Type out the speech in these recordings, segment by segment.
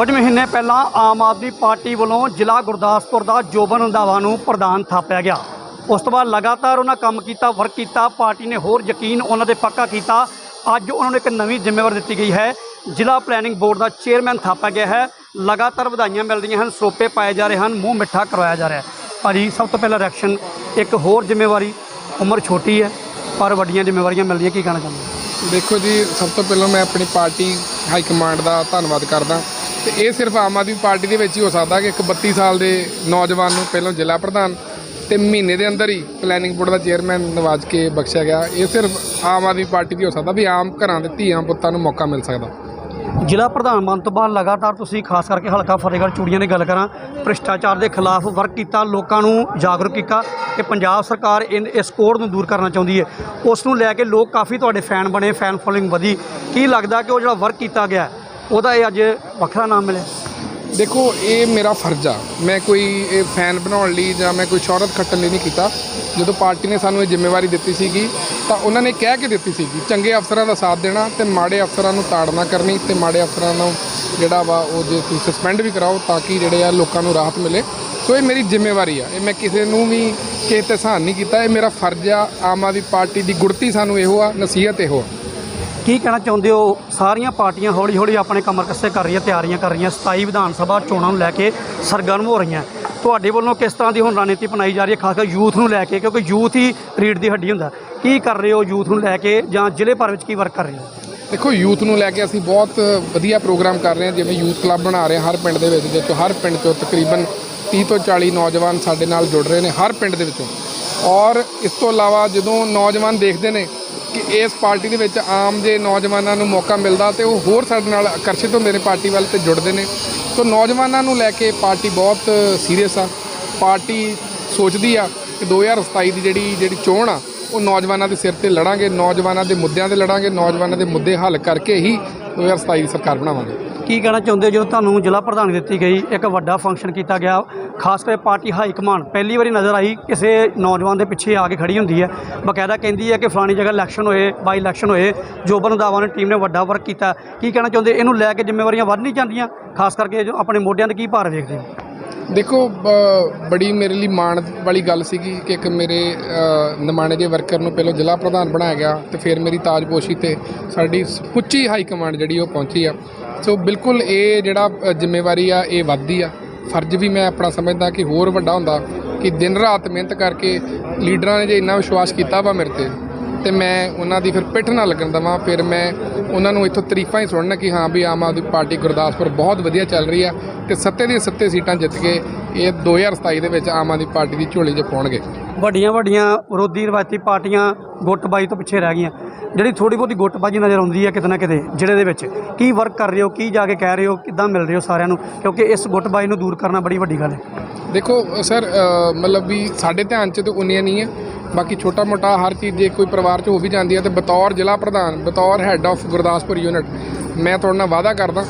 ਕੁਝ ਮਹੀਨੇ ਪਹਿਲਾਂ ਆਮ ਆਦਮੀ ਪਾਰਟੀ ਵੱਲੋਂ ਜ਼ਿਲ੍ਹਾ ਗੁਰਦਾਸਪੁਰ ਦਾ ਜੋਬਨ ਰੰਧਾਵਾ ਨੂੰ ਪ੍ਰਧਾਨ ਥਾਪਿਆ ਗਿਆ। ਉਸ ਤੋਂ ਬਾਅਦ ਲਗਾਤਾਰ ਉਹਨਾਂ ਕੰਮ ਕੀਤਾ ਵਰਕ ਕੀਤਾ, ਪਾਰਟੀ ਨੇ ਹੋਰ ਯਕੀਨ ਉਹਨਾਂ ਤੇ ਪੱਕਾ ਕੀਤਾ। ਅੱਜ ਉਹਨਾਂ ਨੂੰ ਇੱਕ ਨਵੀਂ ਜ਼ਿੰਮੇਵਾਰੀ ਦਿੱਤੀ ਗਈ ਹੈ। ਜ਼ਿਲ੍ਹਾ ਪਲੈਨਿੰਗ ਬੋਰਡ ਦਾ ਚੇਅਰਮੈਨ ਥਾਪਿਆ ਗਿਆ ਹੈ। ਲਗਾਤਾਰ ਵਧਾਈਆਂ ਮਿਲ ਰਹੀਆਂ ਹਨ ਸਰੋਪੇ ਪਾਏ ਜਾ ਰਹੇ ਹਨ, ਮੂੰਹ ਮਿੱਠਾ ਕਰਵਾਇਆ ਜਾ ਰਿਹਾ ਹੈ। ਭਾਜੀ, ਸਭ ਤੋਂ ਪਹਿਲਾਂ ਰਿਐਕਸ਼ਨ ਇੱਕ ਹੋਰ ਜ਼ਿੰਮੇਵਾਰੀ। ਉਮਰ ਛੋਟੀ ਹੈ, ਪਰ ਵੱਡੀਆਂ ਜ਼ਿੰਮੇਵਾਰੀਆਂ ਮਿਲਦੀਆਂ, ਕੀ ਕਹਿਣਾ ਚਾਹੁੰਦੇ ਦੇਖੋ ਜੀ, ਸਭ ਤੋਂ ਪਹਿਲਾਂ ਮੈਂ ਆਪਣੀ ਪਾਰਟੀ ਹਾਈ ਕਮਾਂਡ ਦਾ ਧੰਨਵਾਦ ਕਰਦਾ। ਤੇ ਇਹ ਸਿਰਫ ਆਮ ਆਦਮੀ ਪਾਰਟੀ ਦੇ ਵਿੱਚ ਹੀ ਹੋ ਸਕਦਾ ਕਿ ਇੱਕ 32 ਸਾਲ ਦੇ ਨੌਜਵਾਨ ਨੂੰ ਪਹਿਲਾਂ ਜ਼ਿਲ੍ਹਾ ਪ੍ਰਧਾਨ ਤੇ ਮਹੀਨੇ ਦੇ ਅੰਦਰ ਹੀ ਪਲੈਨਿੰਗ ਬੋਰਡ ਦਾ ਚੇਅਰਮੈਨ ਨਵਾਜ ਕੇ ਬਖਸ਼ਿਆ ਗਿਆ। ਇਹ ਸਿਰਫ ਆਮ ਆਦਮੀ ਪਾਰਟੀ ਦੀ ਹੋ ਸਕਦਾ ਵੀ ਆਮ ਘਰਾਂ ਦੇ ਧੀਆਂ ਪੁੱਤਾਂ ਨੂੰ ਮੌਕਾ ਮਿਲ ਸਕਦਾ। ਜ਼ਿਲ੍ਹਾ ਪ੍ਰਧਾਨ ਬਣਨ ਤੋਂ ਬਾਅਦ ਲਗਾਤਾਰ ਤੁਸੀਂ ਖਾਸ ਕਰਕੇ ਹਲਕਾ ਫਤਿਹਗੜ੍ਹ ਚੂੜੀਆਂ ਦੀ ਗੱਲ ਕਰਾਂ, ਭ੍ਰਿਸ਼ਟਾਚਾਰ ਦੇ ਖਿਲਾਫ ਵਰਕ ਕੀਤਾ, ਲੋਕਾਂ ਨੂੰ ਜਾਗਰੂਕ ਕੀਤਾ ਕਿ ਪੰਜਾਬ ਸਰਕਾਰ ਇਨ ਇਸ ਕੋਡ ਨੂੰ ਦੂਰ ਕਰਨਾ ਚਾਹੁੰਦੀ ਹੈ। ਉਸ ਨੂੰ ਲੈ ਕੇ ਲੋਕ ਕਾਫੀ ਤੁਹਾਡੇ ਫੈਨ ਬਣੇ ਫੈਨ ਫੋਲੋਇੰਗ ਵਧੀ। ਕੀ ਲੱਗਦਾ ਕਿ ਉਹ ਜਿਹੜਾ ਵਰਕ ਕੀਤਾ ਗਿਆ ਉਹਦਾ ਇਹ ਅੱਜ ਵੱਖਰਾ ਨਾਮ ਮਿਲਿਆ। ਦੇਖੋ, ਇਹ ਮੇਰਾ ਫਰਜ਼ ਆ। ਮੈਂ ਕੋਈ ਇਹ ਫੈਨ ਬਣਾਉਣ ਲਈ ਜਾਂ ਮੈਂ ਕੋਈ ਸ਼ੋਹਰਤ ਖੱਟਣ ਲਈ ਨਹੀਂ ਕੀਤਾ। ਜਦੋਂ ਪਾਰਟੀ ਨੇ ਸਾਨੂੰ ਇਹ ਜ਼ਿੰਮੇਵਾਰੀ ਦਿੱਤੀ ਸੀਗੀ, ਤਾਂ ਉਹਨਾਂ ਨੇ ਕਹਿ ਕੇ ਦਿੱਤੀ ਸੀਗੀ, ਚੰਗੇ ਅਫਸਰਾਂ ਦਾ ਸਾਥ ਦੇਣਾ ਤੇ ਮਾੜੇ ਅਫਸਰਾਂ ਨੂੰ ਤਾੜਨਾ ਕਰਨੀ ਤੇ ਮਾੜੇ ਅਫਸਰਾਂ ਨੂੰ ਜਿਹੜਾ ਵਾ ਉਹ ਜੇ ਤੁਸੀਂ ਸਸਪੈਂਡ ਵੀ ਕਰਾਓ ਤਾਂ ਕਿ ਜਿਹੜੇ ਆ ਲੋਕਾਂ ਨੂੰ ਰਾਹਤ ਮਿਲੇ। ਸੋ ਇਹ ਮੇਰੀ ਜ਼ਿੰਮੇਵਾਰੀ ਆ। ਇਹ ਮੈਂ ਕਿਸੇ ਨੂੰ ਵੀ ਕਿਸੇ ਤੇ ਸਹਾਨ ਨਹੀਂ ਕੀਤਾ। ਇਹ ਮੇਰਾ ਫਰਜ਼ ਆ। ਆਮ ਆਦਮੀ ਪਾਰਟੀ ਦੀ ਗੁੜਤੀ ਸਾਨੂੰ ਇਹੋ ਆ, ਨਸੀਹਤ ਇਹੋ ਆ। ਕੀ ਕਹਿਣਾ ਚਾਹੁੰਦੇ ਹੋ? ਸਾਰੀਆਂ ਪਾਰਟੀਆਂ ਹੌਲੀ ਹੌਲੀ ਆਪਣੇ ਕਮਰ ਕੱਸੇ ਕਰ ਰਹੀਆਂ, ਤਿਆਰੀਆਂ ਕਰ ਰਹੀਆਂ 27 ਵਿਧਾਨ ਸਭਾ ਚੋਣਾਂ ਨੂੰ ਲੈ ਕੇ ਸਰਗਰਮ ਹੋ ਰਹੀਆਂ। ਤੁਹਾਡੇ ਵੱਲੋਂ ਕਿਸ ਤਰ੍ਹਾਂ ਦੀ ਹੁਣ ਰਣਨੀਤੀ ਬਣਾਈ ਜਾ ਰਹੀ ਹੈ ਖਾਸ ਕਰ ਯੂਥ ਨੂੰ ਲੈ ਕੇ? ਕਿਉਂਕਿ ਯੂਥ ਹੀ ਰੀੜ ਦੀ ਹੱਡੀ ਹੁੰਦਾ। ਕੀ ਕਰ ਰਹੇ ਹੋ ਯੂਥ ਨੂੰ ਲੈ ਕੇ ਜਾਂ ਜ਼ਿਲ੍ਹੇ ਭਰ ਵਿੱਚ ਕੀ ਵਰਕ ਕਰ ਰਹੇ ਹੋ? ਦੇਖੋ, ਯੂਥ ਨੂੰ ਲੈ ਕੇ ਅਸੀਂ ਬਹੁਤ ਵਧੀਆ ਪ੍ਰੋਗਰਾਮ ਕਰ ਰਹੇ ਹਾਂ, ਜਿਵੇਂ ਯੂਥ ਕਲੱਬ ਬਣਾ ਰਹੇ ਹਾਂ, ਹਰ ਪਿੰਡ ਦੇ ਵਿੱਚ ਜਿੱਥੋਂ ਹਰ ਪਿੰਡ ਤੋਂ ਤਕਰੀਬਨ 30 ਤੋਂ 40 ਨੌਜਵਾਨ ਸਾਡੇ ਨਾਲ ਜੁੜ ਰਹੇ ਨੇ, ਹਰ ਪਿੰਡ ਦੇ ਵਿੱਚੋਂ। ਔਰ ਇਸ ਤੋਂ ਇਲਾਵਾ ਜਦੋਂ ਨੌਜਵਾਨ ਦੇਖਦੇ ਨੇ ਕਿ ਇਸ ਪਾਰਟੀ ਦੇ ਵਿੱਚ ਆਮ ਜੇ ਨੌਜਵਾਨਾਂ ਨੂੰ ਮੌਕਾ ਮਿਲਦਾ ਤੇ ਉਹ ਹੋਰ ਸਾਡੇ ਨਾਲ ਆਕਰਸ਼ਿਤ ਹੁੰਦੇ ਨੇ ਪਾਰਟੀ ਵੱਲ ਤੇ ਜੁੜਦੇ ਨੇ। ਸੋ ਨੌਜਵਾਨਾਂ ਨੂੰ ਲੈ ਕੇ ਪਾਰਟੀ ਬਹੁਤ ਸੀਰੀਅਸ ਆ। ਪਾਰਟੀ ਸੋਚਦੀ ਆ ਕਿ 2027 ਦੀ ਜਿਹੜੀ ਜਿਹੜੀ ਚੋਣ ਆ, ਉਹ ਨੌਜਵਾਨਾਂ ਦੇ ਸਿਰ ਤੇ ਲੜਾਂਗੇ, ਨੌਜਵਾਨਾਂ ਦੇ ਮੁੱਦਿਆਂ ਤੇ ਲੜਾਂਗੇ, ਨੌਜਵਾਨਾਂ ਦੇ ਮੁੱਦੇ ਹੱਲ ਕਰਕੇ ਹੀ 2027 ਦੀ ਸਰਕਾਰ ਬਣਾਵਾਂਗੇ। ਕੀ ਕਹਿਣਾ ਚਾਹੁੰਦੇ ਹੋ? ਜਦੋਂ ਤੁਹਾਨੂੰ ਜ਼ਿਲ੍ਹਾ ਪ੍ਰਧਾਨ ਦਿੱਤੀ ਗਈ ਇੱਕ ਵੱਡਾ ਫੰਕਸ਼ਨ ਕੀਤਾ ਗਿਆ ਖਾਸ ਕਰਕੇ ਪਾਰਟੀ ਹਾਈ ਕਮਾਂਡ ਪਹਿਲੀ ਵਾਰੀ ਨਜ਼ਰ ਆਈ ਕਿਸੇ ਨੌਜਵਾਨ ਦੇ ਪਿੱਛੇ ਆ ਕੇ ਖੜੀ ਹੁੰਦੀ ਹੈ। ਬਕਾਇਦਾ ਕਹਿੰਦੀ ਹੈ ਕਿ ਫਲਾਣੀ ਜਗ੍ਹਾ ਇਲੈਕਸ਼ਨ ਹੋਏ ਬਾਈ ਇਲੈਕਸ਼ਨ ਹੋਏ ਜੋਬਨ ਦਾਵਾ ਨੇ ਟੀਮ ਨੇ ਵੱਡਾ ਵਰਕ ਕੀਤਾ। ਕੀ ਕਹਿਣਾ ਚਾਹੁੰਦੇ? ਇਹਨੂੰ ਲੈ ਕੇ ਜ਼ਿੰਮੇਵਾਰੀਆਂ ਵੱਧ ਨਹੀਂ ਜਾਂਦੀਆਂ ਖਾਸ ਕਰਕੇ ਜੋ ਆਪਣੇ ਮੋਢਿਆਂ ਤੇ ਕੀ ਭਾਰ ਵੇਖਦੇ ਹੋ? ਦੇਖੋ ਬ- ਬੜੀ ਮੇਰੇ ਲਈ ਮਾਣ ਵਾਲੀ ਗੱਲ ਸੀਗੀ ਕਿ ਇੱਕ ਮੇਰੇ ਅ, ਨਿਮਾਣੇ ਦੇ ਵਰਕਰ ਨੂੰ ਪਹਿਲਾਂ ਜ਼ਿਲ੍ਹਾ ਪ੍ਰਧਾਨ ਬਣਾਇਆ ਗਿਆ ਤੇ ਫਿਰ ਮੇਰੀ ਤਾਜਪੋਸ਼ੀ ਤੇ ਸਾਡੀ ਉੱਚੀ ਹਾਈ ਕਮਾਂਡ ਜਿਹੜੀ ਉਹ ਪਹੁੰਚੀ ਆ। ਸੋ ਬਿਲਕੁਲ ਇਹ ਜਿਹੜਾ ਜ਼ਿੰਮੇਵਾਰੀ ਆ, ਇਹ ਵੱਧਦੀ ਆ। ਫਰਜ਼ ਵੀ ਮੈਂ ਆਪਣਾ ਸਮਝਦਾ ਕਿ ਹੋਰ ਵੱਡਾ ਹੁੰਦਾ ਕਿ ਦਿਨ ਰਾਤ ਮਿਹਨਤ ਕਰਕੇ ਲੀਡਰਾਂ ਨੇ ਜੇ ਇੰਨਾ ਵਿਸ਼ਵਾਸ ਕੀਤਾ ਵਾ ਮੇਰੇ ਤੇ ਤੇ ਮੈਂ ਉਹਨਾਂ ਦੀ ਫਿਰ ਪਿੱਠ ਨਾ ਲੱਗਣ ਦਵਾਂ, ਫਿਰ ਮੈਂ ਉਹਨਾਂ ਨੂੰ ਇੱਥੋਂ ਤਾਰੀਫਾਂ ਹੀ ਸੁਣਨਾ ਕਿ ਹਾਂ ਵੀ ਆਮ ਆਦਮੀ ਪਾਰਟੀ ਗੁਰਦਾਸਪੁਰ ਬਹੁਤ ਵਧੀਆ ਚੱਲ ਰਹੀ ਆ ਤੇ ਸੱਤੇ ਦੀਆਂ ਸੱਤੇ ਸੀਟਾਂ ਜਿੱਤ ਕੇ ਇਹ 2027 ਦੇ ਵਿੱਚ ਆਮ ਆਦਮੀ ਪਾਰਟੀ ਦੀ ਝੋਲੀ 'ਚ ਪਾਉਣਗੇ। ਵੱਡੀਆਂ ਵੱਡੀਆਂ ਵਿਰੋਧੀ ਰਵਾਇਤੀ ਪਾਰਟੀਆਂ ਗੁੱਟਬਾਜੀ ਤੋਂ ਪਿੱਛੇ ਰਹਿ ਗਈਆਂ। ਜਿਹੜੀ ਥੋੜੀ ਬਹੁਤੀ ਗੁੱਟਬਾਜੀ ਨਜ਼ਰ ਆਉਂਦੀ ਹੈ ਕਿਤੇ ਨਾ ਕਿਤੇ ਜ਼ਿਲ੍ਹੇ ਦੇ ਵਿੱਚ, ਕੀ ਵਰਕ ਕਰ ਰਹੇ ਹੋ, ਕੀ ਜਾ ਕੇ ਕਹਿ ਰਹੇ ਹੋ, ਕਿੱਦਾਂ ਮਿਲ ਰਹੇ ਹੋ ਸਾਰਿਆਂ ਨੂੰ? ਕਿਉਂਕਿ ਇਸ ਗੁੱਟਬਾਜੀ ਨੂੰ ਦੂਰ ਕਰਨਾ ਬੜੀ ਵੱਡੀ ਗੱਲ ਹੈ। ਦੇਖੋ ਸਰ ਮਤਲਬ ਵੀ ਸਾਡੇ ਧਿਆਨ 'ਚ ਤਾਂ ਉਨੀਆਂ ਨਹੀਂ ਹੈ। ਬਾਕੀ ਛੋਟਾ ਮੋਟਾ ਹਰ ਚੀਜ਼ ਜੇ ਕੋਈ ਪਰਿਵਾਰ 'ਚ ਹੋ ਵੀ ਜਾਂਦੀ ਹੈ ਤੇ ਬਤੌਰ ਜ਼ਿਲ੍ਹਾ ਪ੍ਰਧਾਨ, ਬਤੌਰ ਹੈੱਡ ਆਫ ਗੁਰਦਾਸਪੁਰ ਯੂਨਿਟ ਮੈਂ ਤੁਹਾਡੇ ਨਾਲ ਵਾਅਦਾ ਕਰਦਾ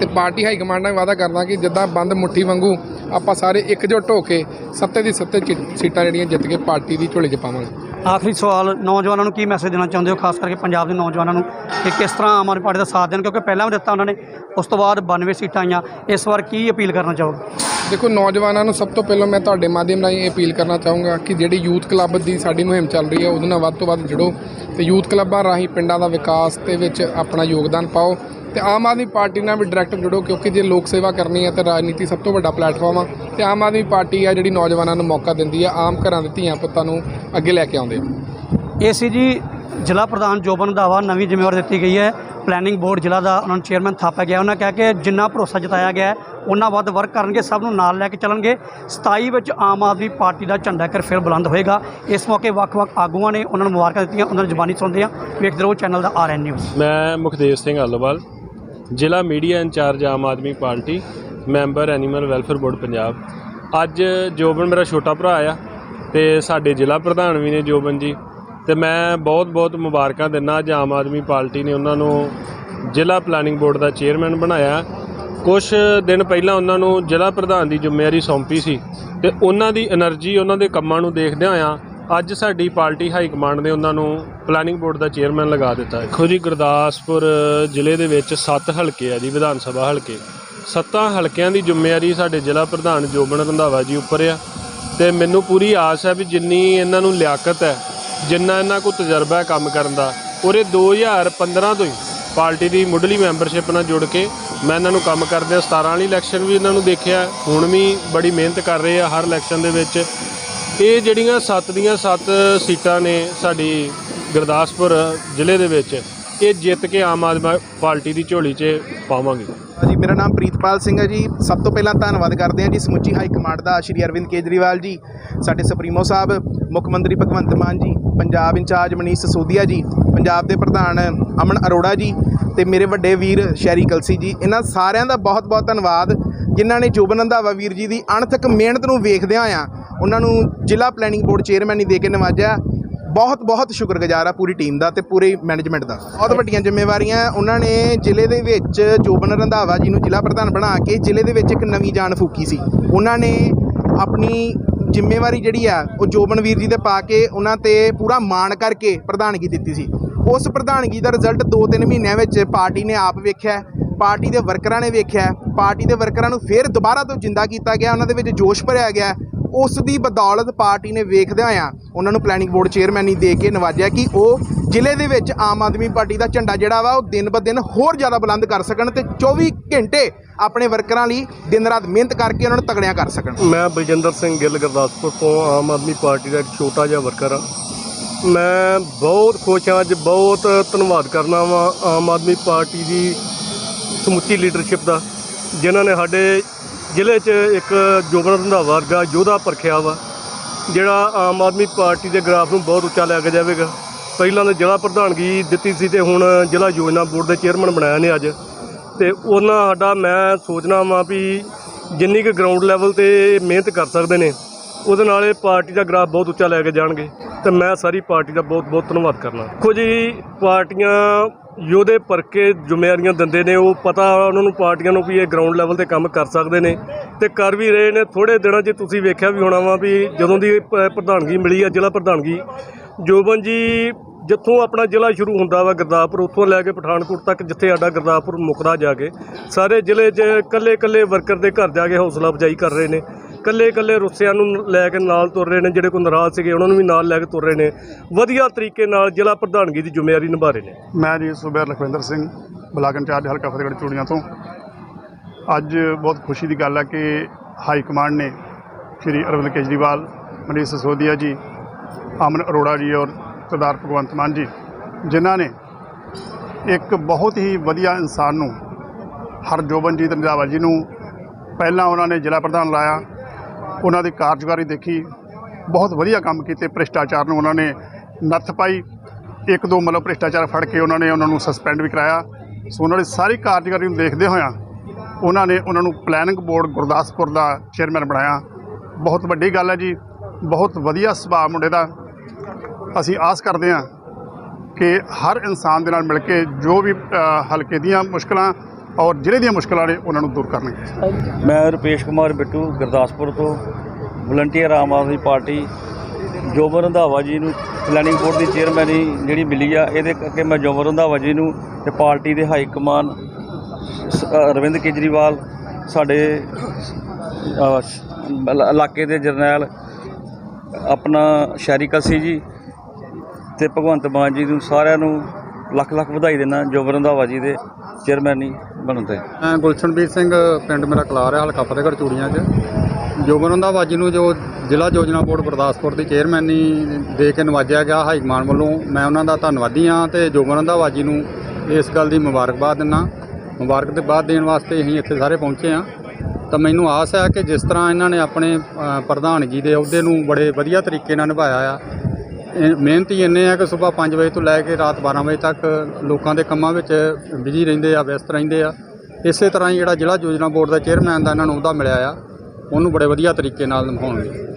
ਤੇ ਪਾਰਟੀ ਹਾਈ ਕਮਾਂਡ ਨਾਲ ਵਾਅਦਾ ਕਰਦਾ ਕਿ ਜਿੱਦਾਂ ਬੰਦ ਮੁੱਠੀ ਵਾਂਗੂ ਆਪਾਂ ਸਾਰੇ ਇਕਜੁੱਟ ਹੋ ਕੇ ਸੱਤੇ ਦੀ ਸੱਤੇ ਸੀਟਾਂ ਜਿਹੜੀਆਂ ਜਿੱਤ ਕੇ ਪਾਰਟੀ ਦੀ ਝੋਲੀ 'ਚ ਪਾਵਾਂਗੇ। ਆਖਰੀ ਸਵਾਲ ਨੌਜਵਾਨਾਂ ਨੂੰ ਕੀ ਮੈਸੇਜ ਦੇਣਾ ਚਾਹੁੰਦੇ ਹੋ? ਖਾਸ ਕਰਕੇ ਪੰਜਾਬ ਦੇ ਨੌਜਵਾਨਾਂ ਨੂੰ ਕਿ ਕਿਸ ਤਰ੍ਹਾਂ ਆਮ ਆਦਮੀ ਪਾਰਟੀ ਦਾ ਸਾਥ ਦੇਣ? ਕਿਉਂਕਿ ਪਹਿਲਾਂ ਵੀ ਦਿੱਤਾ ਉਹਨਾਂ ਨੇ ਉਸ ਤੋਂ ਬਾਅਦ 92 ਸੀਟਾਂ ਆਈਆਂ। ਇਸ ਵਾਰ ਕੀ ਅਪੀਲ ਕਰਨਾ ਚਾਹੋਗੇ? ਦੇਖੋ ਨੌਜਵਾਨਾਂ ਨੂੰ ਸਭ ਤੋਂ ਪਹਿਲਾਂ ਮੈਂ ਤੁਹਾਡੇ ਮਾਧਿਅਮ ਰਾਹੀਂ ਅਪੀਲ ਕਰਨਾ ਚਾਹੂੰਗਾ ਕਿ ਜਿਹੜੀ ਯੂਥ ਕਲੱਬ ਦੀ ਸਾਡੀ ਮੁਹਿੰਮ ਚੱਲ ਰਹੀ ਹੈ ਉਹਦੇ ਨਾਲ ਵੱਧ ਤੋਂ ਵੱਧ ਜੁੜੋ ਤੇ ਯੂਥ ਕਲੱਬਾਂ ਰਾਹੀਂ ਪਿੰਡਾਂ ਦਾ ਵਿਕਾਸ ਦੇ ਵਿੱਚ ਆਪਣਾ ਯੋਗਦਾਨ ਪਾਓ। ਤੇ ਆਮ ਆਦਮੀ ਪਾਰਟੀ ਨਾਲ ਵੀ ਡਾਇਰੈਕਟ ਜੁੜੋ ਕਿਉਂਕਿ ਜੇ ਲੋਕ ਸੇਵਾ ਕਰਨੀ ਹੈ ਤੇ ਰਾਜਨੀਤੀ ਸਭ ਤੋਂ ਵੱਡਾ ਪਲੇਟਫਾਰਮ ਆ। ਤੇ ਆਮ ਆਦਮੀ ਪਾਰਟੀ ਆ ਜਿਹੜੀ ਨੌਜਵਾਨਾਂ ਨੂੰ ਮੌਕਾ ਦਿੰਦੀ ਆ ਆਮ ਘਰਾਂ ਦੇ ਧੀਆਂ ਪੁੱਤਾਂ ਨੂੰ ਅੱਗੇ ਲੈ ਕੇ ਆਉਂਦੇ ਆ। ਇਹ ਸੀ ਜੀ ਜ਼ਿਲ੍ਹਾ ਪ੍ਰਧਾਨ ਜੋਬਨ ਰੰਧਾਵਾ ਨਵੀਂ ਜ਼ਿੰਮੇਵਾਰੀ ਦਿੱਤੀ ਗਈ ਹੈ। ਪਲੈਨਿੰਗ ਬੋਰਡ ਜ਼ਿਲ੍ਹਾ ਦਾ ਉਹਨਾਂ ਨੂੰ ਚੇਅਰਮੈਨ ਥਾਪਿਆ ਗਿਆ। ਉਹਨਾਂ ਕਿਹਾ ਕਿ ਜਿੰਨਾ ਭਰੋਸਾ ਜਤਾਇਆ ਗਿਆ ਹੈ, ਉਹਨਾਂ ਵੱਧ ਵਰਕ ਕਰਨਗੇ ਸਭ ਨੂੰ ਨਾਲ ਲੈ ਕੇ ਚੱਲਣਗੇ। 27 ਵਿੱਚ ਆਮ ਆਦਮੀ ਪਾਰਟੀ ਦਾ ਝੰਡਾ ਕਰ ਫਿਰ ਬੁਲੰਦ ਹੋਏਗਾ। ਇਸ ਮੌਕੇ ਵੱਖ-ਵੱਖ ਆਗੂਆਂ ਨੇ ਉਹਨਾਂ ਨੂੰ ਮੁਬਾਰਕਾਂ ਦਿੱਤੀਆਂ ਉਹਨਾਂ ਦੀ ਜ਼ਬਾਨੀ ਸੁਣਦੇ ਆ ਵੇਖਦੇ ਰਹੋ ਚੈਨਲ ਦਾ ਆਰਐਨ ਨਿਊਜ਼ ਮੈਂ ਮੁਖਦੇਵ ਸਿੰਘ ਆਲੋਵਾਲ ਜ਼ਿਲ੍ਹਾ media incharge Aam Aadmi party, member animal welfare board Punjab. ਅੱਜ ਜੋਬਨ ਮੇਰਾ ਛੋਟਾ ਭਰਾ ਆ ਤੇ ਸਾਡੇ ਜ਼ਿਲ੍ਹਾ ਪ੍ਰਧਾਨ ਵੀ ਨੇ ਜੋਬਨ ਜੀ। ਤੇ ਮੈਂ ਬਹੁਤ-ਬਹੁਤ ਮੁਬਾਰਕਾਂ ਦਿੰਦਾ ਅੱਜ ਆਮ ਆਦਮੀ ਪਾਰਟੀ ਨੇ ਉਹਨਾਂ ਨੂੰ ਜ਼ਿਲ੍ਹਾ ਪਲਾਨਿੰਗ ਬੋਰਡ ਦਾ ਚੇਅਰਮੈਨ ਬਣਾਇਆ। ਕੁਝ ਦਿਨ ਪਹਿਲਾਂ ਉਹਨਾਂ ਨੂੰ ਜ਼ਿਲ੍ਹਾ ਪ੍ਰਧਾਨ ਦੀ ਜ਼ਿੰਮੇਵਾਰੀ ਸੌਂਪੀ ਸੀ ਤੇ ਉਹਨਾਂ ਦੀ એનર્ਜੀ ਉਹਨਾਂ ਦੇ ਕੰਮਾਂ ਨੂੰ ਦੇਖਦਿਆਂ ਆ ਅੱਜ ਸਾਡੀ ਪਾਰਟੀ ਹਾਈ ਕਮਾਂਡ ਨੇ ਉਹਨਾਂ ਨੂੰ ਪਲੈਨਿੰਗ ਬੋਰਡ ਦਾ ਚੇਅਰਮੈਨ ਲਗਾ ਦਿੱਤਾ। ਹੈ ਦੇਖੋ ਜੀ, ਗੁਰਦਾਸਪੁਰ ਜ਼ਿਲ੍ਹੇ ਦੇ ਵਿੱਚ 7 ਹਲਕੇ ਆ ਜੀ, ਵਿਧਾਨ ਸਭਾ ਹਲਕੇ। ਸੱਤਾਂ ਹਲਕਿਆਂ ਦੀ ਜ਼ਿੰਮੇਵਾਰੀ ਸਾਡੇ ਜ਼ਿਲ੍ਹਾ ਪ੍ਰਧਾਨ ਜੋਬਨ ਰੰਧਾਵਾ ਜੀ ਉੱਪਰ ਆ। ਤੇ ਮੈਨੂੰ ਪੂਰੀ ਆਸ ਹੈ ਵੀ ਜਿੰਨੀ ਇਹਨਾਂ ਨੂੰ ਲਿਆਕਤ ਹੈ, ਜਿੰਨਾ ਇਹਨਾਂ ਕੋਲ ਤਜਰਬਾ ਹੈ ਕੰਮ ਕਰਨ ਦਾ ਔਰੇ 2015 ਤੋਂ ਹੀ ਪਾਰਟੀ ਦੀ ਮੁੱਢਲੀ ਮੈਂਬਰਸ਼ਿਪ ਨਾਲ ਜੁੜ ਕੇ ਮੈਂ ਇਹਨਾਂ ਨੂੰ ਕੰਮ ਕਰਦੇ 17 ਵਾਲੀ ਇਲੈਕਸ਼ਨ ਵੀ ਇਹਨਾਂ ਨੂੰ ਦੇਖਿਆ, ਹੁਣ ਵੀ ਬੜੀ ਮਿਹਨਤ ਕਰ ਰਹੇ ਆ ਹਰ ਇਲੈਕਸ਼ਨ ਦੇ ਵਿੱਚ। ਇਹ ਜਿਹੜੀਆਂ ਸੱਤ ਦੀਆਂ ਸੱਤ ਸੀਟਾਂ ਨੇ ਸਾਡੀ ਗੁਰਦਾਸਪੁਰ ਜ਼ਿਲ੍ਹੇ ਦੇ ਵਿੱਚ, ਇਹ ਜਿੱਤ ਕੇ ਆਮ ਆਦਮੀ ਪਾਰਟੀ ਦੀ ਝੋਲੀ 'ਚ ਪਾਵਾਂਗੇ। ਜੀ ਮੇਰਾ ਨਾਮ ਪ੍ਰੀਤਪਾਲ ਸਿੰਘ ਹੈ ਜੀ। ਸਭ ਤੋਂ ਪਹਿਲਾਂ ਧੰਨਵਾਦ ਕਰਦੇ ਹਾਂ ਜੀ ਸਮੁੱਚੀ ਹਾਈ ਕਮਾਂਡ ਦਾ ਸ਼੍ਰੀ ਅਰਵਿੰਦ ਕੇਜਰੀਵਾਲ ਜੀ, ਸਾਡੇ ਸੁਪਰੀਮੋ ਸਾਹਿਬ, ਮੁੱਖ ਮੰਤਰੀ ਭਗਵੰਤ ਮਾਨ ਜੀ, ਪੰਜਾਬ ਇੰਚਾਰਜ ਮਨੀਸ਼ ਸਸੋਦੀਆ ਜੀ, ਪੰਜਾਬ ਦੇ ਪ੍ਰਧਾਨ ਅਮਨ ਅਰੋੜਾ ਜੀ ਤੇ ਮੇਰੇ ਵੱਡੇ ਵੀਰ ਸ਼ੈਰੀ ਕਲਸੀ ਜੀ। ਇਹਨਾਂ ਸਾਰਿਆਂ ਦਾ ਬਹੁਤ-ਬਹੁਤ ਧੰਨਵਾਦ। ਜਿਨ੍ਹਾਂ ਨੇ ਜੋਬਨ ਰੰਧਾਵਾ ਵੀਰ ਜੀ ਦੀ ਅਣਥਕ ਮਿਹਨਤ ਨੂੰ ਵੇਖਦਿਆਂ ਆ ਉਹਨਾਂ ਨੂੰ ਜ਼ਿਲ੍ਹਾ ਪਲੈਨਿੰਗ ਬੋਰਡ ਚੇਅਰਮੈਨ ਹੀ ਦੇ ਕੇ ਨਵਾਜਿਆ। ਬਹੁਤ ਬਹੁਤ ਸ਼ੁਕਰਗੁਜ਼ਾਰ ਆ ਪੂਰੀ ਟੀਮ ਦਾ ਤੇ ਪੂਰੀ ਮੈਨੇਜਮੈਂਟ ਦਾ। ਬਹੁਤ ਵੱਡੀਆਂ ਜ਼ਿੰਮੇਵਾਰੀਆਂ। ਉਹਨਾਂ ਨੇ ਜ਼ਿਲ੍ਹੇ ਦੇ ਵਿੱਚ ਜੋਬਨ ਰੰਧਾਵਾ ਜੀ ਨੂੰ ਜ਼ਿਲ੍ਹਾ ਪ੍ਰਧਾਨ ਬਣਾ ਕੇ ਜ਼ਿਲ੍ਹੇ ਦੇ ਵਿੱਚ ਇੱਕ ਨਵੀਂ ਜਾਨ ਫੂਕੀ ਸੀ। ਉਹਨਾਂ ਨੇ ਆਪਣੀ ਜ਼ਿੰਮੇਵਾਰੀ ਜਿਹੜੀ ਆ, ਉਹ ਜੋਬਨ ਵੀਰ ਜੀ ਤੇ ਪਾ ਕੇ ਉਹਨਾਂ ਤੇ ਪੂਰਾ ਮਾਣ ਕਰਕੇ ਪ੍ਰਧਾਨਗੀ ਦਿੱਤੀ ਸੀ। ਉਸ ਪ੍ਰਧਾਨਗੀ ਦਾ ਰਿਜ਼ਲਟ 2-3 ਮਹੀਨਿਆਂ ਵਿੱਚ ਪਾਰਟੀ ਨੇ ਆਪ ਵੇਖਿਆ ਪਾਰਟੀ ਦੇ ਵਰਕਰਾਂ ਨੇ ਵੇਖਿਆ ਪਾਰਟੀ ਦੇ ਵਰਕਰਾਂ ਨੂੰ ਫਿਰ ਦੁਬਾਰਾ ਤੋਂ ਜਿੰਦਾ ਕੀਤਾ ਗਿਆ। ਉਹਨਾਂ ਦੇ ਵਿੱਚ ਜੋਸ਼ ਭਰਿਆ ਗਿਆ ਉਸ ਦੀ ਬਦੌਲਤ ਪਾਰਟੀ ਨੇ ਵੇਖਦਿਆਂ ਆ ਉਹਨਾਂ ਨੂੰ ਪਲੈਨਿੰਗ ਬੋਰਡ ਚੇਅਰਮੈਨੀ ਦੇ ਕੇ ਨਵਾਜਿਆ ਕਿ ਉਹ ਜ਼ਿਲ੍ਹੇ ਦੇ ਵਿੱਚ ਆਮ ਆਦਮੀ ਪਾਰਟੀ ਦਾ ਝੰਡਾ ਜਿਹੜਾ ਵਾ, ਉਹ ਦਿਨ ਬ ਦਿਨ ਹੋਰ ਜ਼ਿਆਦਾ ਬੁਲੰਦ ਕਰ ਸਕਣ ਤੇ 24 ਘੰਟੇ ਆਪਣੇ ਵਰਕਰਾਂ ਲਈ ਦਿਨ ਰਾਤ ਮਿਹਨਤ ਕਰਕੇ ਉਹਨਾਂ ਨੂੰ ਤਗੜਿਆਂ ਕਰ ਸਕਣ। ਮੈਂ ਬਲਜਿੰਦਰ ਸਿੰਘ ਗਿੱਲ ਗੁਰਦਾਸਪੁਰ ਤੋਂ ਆਮ ਆਦਮੀ ਪਾਰਟੀ ਦਾ ਇੱਕ ਛੋਟਾ ਜਿਹਾ ਵਰਕਰ ਹਾਂ। ਮੈਂ ਬਹੁਤ ਖੁਸ਼ ਹਾਂ, ਅੱਜ ਬਹੁਤ ਧੰਨਵਾਦ ਕਰਨਾ ਵਾਂ ਆਮ ਆਦਮੀ ਪਾਰਟੀ ਦੀ ਸਮੁੱਚੀ ਲੀਡਰਸ਼ਿਪ ਦਾ, ਜਿਨ੍ਹਾਂ ਨੇ ਸਾਡੇ ਜ਼ਿਲ੍ਹੇ 'ਚ ਇੱਕ ਜੋਬਨ ਰੰਧਾਵਾ ਵਰਗਾ ਯੋਧਾ ਪਰਖਿਆ ਵਾ, ਜਿਹੜਾ ਆਮ ਆਦਮੀ ਪਾਰਟੀ ਦੇ ਗ੍ਰਾਫ ਨੂੰ ਬਹੁਤ ਉੱਚਾ ਲੈ ਕੇ ਜਾਵੇਗਾ। ਪਹਿਲਾਂ ਤਾਂ ਜ਼ਿਲ੍ਹਾ ਪ੍ਰਧਾਨਗੀ ਦਿੱਤੀ ਸੀ ਤੇ ਹੁਣ ਜ਼ਿਲ੍ਹਾ ਯੋਜਨਾ ਬੋਰਡ ਦੇ ਚੇਅਰਮੈਨ ਬਣਾਇਆ ਨੇ ਅੱਜ। ਤੇ ਉਹਨਾਂ ਸਾਡਾ ਮੈਂ ਸੋਚਣਾ ਵਾਂ ਵੀ ਜਿੰਨੀ ਕੁ ਗਰਾਊਂਡ ਲੈਵਲ ਤੇ ਮਿਹਨਤ ਕਰ ਸਕਦੇ ਨੇ, ਉਹਦੇ ਨਾਲ ਇਹ ਪਾਰਟੀ ਦਾ ਗ੍ਰਾਫ ਬਹੁਤ ਉੱਚਾ ਲੈ ਕੇ ਜਾਣਗੇ। ਤੇ ਮੈਂ ਸਾਰੀ ਪਾਰਟੀ ਦਾ ਬਹੁਤ ਬਹੁਤ ਧੰਨਵਾਦ ਕਰਨਾ। ਦੇਖੋ ਜੀ, ਪਾਰਟੀਆਂ ਯੋਧੇ ਪਰਕੇ ਜ਼ਿੰਮੇਵਾਰੀਆਂ ਦਿੰਦੇ ਨੇ, ਉਹ ਪਤਾ ਉਹਨਾਂ ਨੂੰ ਪਾਰਟੀਆਂ ਨੂੰ ਵੀ ਇਹ ਗਰਾਊਂਡ ਲੈਵਲ ਤੇ ਕੰਮ ਕਰ ਸਕਦੇ ਨੇ। ਤੇ ਕਰ ਵੀ ਰਹੇ ਨੇ ਥੋੜੇ ਦਿਨਾਂ 'ਚ ਤੁਸੀਂ ਵੇਖਿਆ ਵੀ ਹੋਣਾ ਵਾ ਵੀ ਜਦੋਂ ਦੀ ਪ- ਪ੍ਰਧਾਨਗੀ ਮਿਲੀ ਆ, ਜ਼ਿਲ੍ਹਾ ਪ੍ਰਧਾਨਗੀ, ਜੋਬਨ ਜੀ ਜਿੱਥੋਂ ਆਪਣਾ ਜ਼ਿਲ੍ਹਾ ਸ਼ੁਰੂ ਹੁੰਦਾ ਵਾ ਗੁਰਦਾਸਪੁਰ, ਉੱਥੋਂ ਲੈ ਕੇ ਪਠਾਨਕੋਟ ਤੱਕ ਜਿੱਥੇ ਸਾਡਾ ਗੁਰਦਾਸਪੁਰ ਮੁਕਦਾ ਜਾ ਕੇ, ਸਾਰੇ ਜ਼ਿਲ੍ਹੇ 'ਚ ਇਕੱਲੇ ਇਕੱਲੇ ਵਰਕਰ ਦੇ ਘਰ ਜਾ ਕੇ ਹੌਸਲਾ ਅਫਜ਼ਾਈ ਕਰ ਰਹੇ ਨੇ। ਕੱਲੇ ਕੱਲੇ ਰੁੱਸਿਆਂ ਨੂੰ ਲੈ ਕੇ ਨਾਲ ਤੁਰ ਰਹੇ ਨੇ, ਜਿਹੜੇ ਕੋਈ ਨਾਰਾਜ਼ ਸੀਗੇ, ਉਹਨਾਂ ਨੂੰ ਵੀ ਨਾਲ ਲੈ ਕੇ ਤੁਰ ਰਹੇ ਨੇ। ਵਧੀਆ ਤਰੀਕੇ ਨਾਲ ਜ਼ਿਲ੍ਹਾ ਪ੍ਰਧਾਨਗੀ ਦੀ ਜ਼ਿੰਮੇਵਾਰੀ ਨਿਭਾ ਰਹੇ ਨੇ। ਮੈਂ ਜੀ ਸੁਬੇਰ ਲਖਵਿੰਦਰ ਸਿੰਘ, ਬਲਾਕ ਇੰਚਾਰਜ ਹਲਕਾ ਫਤਿਹਗੜ੍ਹ ਚੂੜੀਆਂ ਤੋਂ। ਅੱਜ ਬਹੁਤ ਖੁਸ਼ੀ ਦੀ ਗੱਲ ਹੈ ਕਿ ਹਾਈ ਕਮਾਂਡ ਨੇ ਸ਼੍ਰੀ ਅਰਵਿੰਦ ਕੇਜਰੀਵਾਲ, ਮਨੀਸ਼ ਸਸੋਦੀਆ ਜੀ, ਅਮਨ ਅਰੋੜਾ ਜੀ ਔਰ ਸਰਦਾਰ ਭਗਵੰਤ ਮਾਨ ਜੀ, ਜਿਨ੍ਹਾਂ ਨੇ ਇੱਕ ਬਹੁਤ ਹੀ ਵਧੀਆ ਇਨਸਾਨ ਨੂੰ, ਹਰਜੋਬਨਜੀਤ ਰੰਧਾਵਾ ਜੀ ਨੂੰ ਪਹਿਲਾਂ ਉਹਨਾਂ ਨੇ ਜ਼ਿਲ੍ਹਾ ਪ੍ਰਧਾਨ ਲਾਇਆ ਉਹਨਾਂ ਦੀ ਕਾਰਜਕਾਰੀ ਦੇਖੀ, ਬਹੁਤ ਵਧੀਆ ਕੰਮ ਕੀਤੇ ਭ੍ਰਿਸ਼ਟਾਚਾਰ ਨੂੰ ਉਹਨਾਂ ਨੇ, ਨੱਥ ਪਾਈ। ਇੱਕ ਦੋ ਮਤਲਬ ਭ੍ਰਿਸ਼ਟਾਚਾਰ ਫੜ ਕੇ ਉਹਨਾਂ ਨੇ ਉਹਨਾਂ ਨੂੰ ਸਸਪੈਂਡ ਵੀ ਕਰਾਇਆ। ਸੋ ਉਹਨਾਂ ਦੀ ਸਾਰੀ ਕਾਰਜਕਾਰੀ ਨੂੰ ਦੇਖਦੇ ਹੋਇਆਂ ਉਹਨਾਂ ਨੇ ਉਹਨਾਂ ਨੂੰ ਪਲੈਨਿੰਗ ਬੋਰਡ ਗੁਰਦਾਸਪੁਰ ਦਾ ਚੇਅਰਮੈਨ ਬਣਾਇਆ। ਬਹੁਤ ਵੱਡੀ ਗੱਲ ਹੈ ਜੀ, ਬਹੁਤ ਵਧੀਆ ਸੁਭਾਅ ਮੁੰਡੇ ਦਾ। ਅਸੀਂ ਆਸ ਕਰਦੇ ਹਾਂ ਕਿ ਹਰ ਇਨਸਾਨ ਦੇ ਨਾਲ ਮਿਲ ਕੇ ਜੋ ਵੀ ਹਲਕੇ ਦੀਆਂ ਮੁਸ਼ਕਲਾਂ ਔਰ ਜ਼ਿਲ੍ਹੇ ਦੀਆਂ ਮੁਸ਼ਕਲਾਂ ਨੇ ਉਹਨਾਂ ਨੂੰ ਦੂਰ ਕਰਨਗੇ। ਮੈਂ ਰੁਪੇਸ਼ ਕੁਮਾਰ ਬਿੱਟੂ, ਗੁਰਦਾਸਪੁਰ ਤੋਂ ਵਲੰਟੀਅਰ ਆਮ ਆਦਮੀ ਪਾਰਟੀ ਜੋਬਰ ਰੰਧਾਵਾ ਜੀ ਨੂੰ ਪਲੈਨਿੰਗ ਬੋਰਡ ਦੀ ਚੇਅਰਮੈਨੀ ਜਿਹੜੀ ਮਿਲੀ ਆ, ਇਹਦੇ ਕਰਕੇ ਮੈਂ ਜੋਬਰ ਰੰਧਾਵਾ ਜੀ ਨੂੰ ਤੇ ਪਾਰਟੀ ਦੇ ਹਾਈ ਕਮਾਨ ਅਰਵਿੰਦ ਕੇਜਰੀਵਾਲ, ਸਾਡੇ ਇਲਾਕੇ ਦੇ ਜਰਨੈਲ, ਆਪਣਾ ਸ਼ਹਿਰੀ ਕਲਸੀ ਜੀ ਤੇ ਭਗਵੰਤ ਮਾਨ ਜੀ ਨੂੰ ਸਾਰਿਆਂ ਨੂੰ ਲੱਖ ਲੱਖ ਵਧਾਈ ਦਿੰਦਾ ਜੋਬਰ ਰੰਧਾਵਾ ਜੀ ਦੇ। ਚੇਅਰਮੈਨੀ ਬਣਨ ਤੇ। ਮੈਂ ਗੁਲਸ਼ਨਵੀਰ ਸਿੰਘ, ਪਿੰਡ ਮੇਰਾ ਕਲਾਰ ਹੈ, ਹਲਕਾ ਫਤਿਹਗੜ੍ਹ, ਚੂੜੀਆਂ 'ਚ। ਜੋਗਨ ਨੂੰ ਜੋ ਜ਼ਿਲ੍ਹਾ ਯੋਜਨਾ ਬੋਰਡ ਗੁਰਦਾਸਪੁਰ ਦੀ ਚੇਅਰਮੈਨੀ ਦੇ ਕੇ ਨਵਾਜਿਆ ਗਿਆ ਹਾਈ ਕਮਾਂਡ ਵੱਲੋਂ, ਮੈਂ ਉਹਨਾਂ ਦਾ ਧੰਨਵਾਦੀ ਹਾਂ ਤੇ ਜੋਗਨ ਰੰਧਾਵਾ ਨੂੰ ਇਸ ਗੱਲ ਦੀ ਮੁਬਾਰਕਬਾਦ ਦਿੰਦਾ ਮੁਬਾਰਕ ਦੇ ਬਾਅਦ ਦੇਣ ਵਾਸਤੇ ਅਸੀਂ ਇੱਥੇ ਸਾਰੇ ਪਹੁੰਚੇ ਹਾਂ। ਤਾਂ ਮੈਨੂੰ ਆਸ ਹੈ ਕਿ ਜਿਸ ਤਰ੍ਹਾਂ ਇਹਨਾਂ ਨੇ ਆਪਣੇ ਪ੍ਰਧਾਨਗੀ ਦੇ ਅਹੁਦੇ ਨੂੰ ਬੜੇ ਵਧੀਆ ਤਰੀਕੇ ਨਾਲ ਨਿਭਾਇਆ ਆ ਇਹ ਮਿਹਨਤੀ ਇੰਨੇ ਆ ਕਿ ਸਵੇਰ 5 ਵਜੇ ਤੋਂ ਲੈ ਕੇ ਰਾਤ 12 ਵਜੇ ਤੱਕ ਲੋਕਾਂ ਦੇ ਕੰਮਾਂ ਵਿੱਚ ਬਿਜ਼ੀ ਰਹਿੰਦੇ ਆ, ਵਿਅਸਤ ਰਹਿੰਦੇ ਆ। ਇਸੇ ਤਰ੍ਹਾਂ ਹੀ ਜਿਹੜਾ ਜ਼ਿਲ੍ਹਾ ਯੋਜਨਾ ਬੋਰਡ ਦਾ ਚੇਅਰਮੈਨ ਦਾ ਇਹਨਾਂ ਨੂੰ ਅਹੁਦਾ ਮਿਲਿਆ ਆ, ਉਹਨੂੰ ਬੜੇ ਵਧੀਆ ਤਰੀਕੇ ਨਾਲ ਨਿਭਾਉਣਗੇ।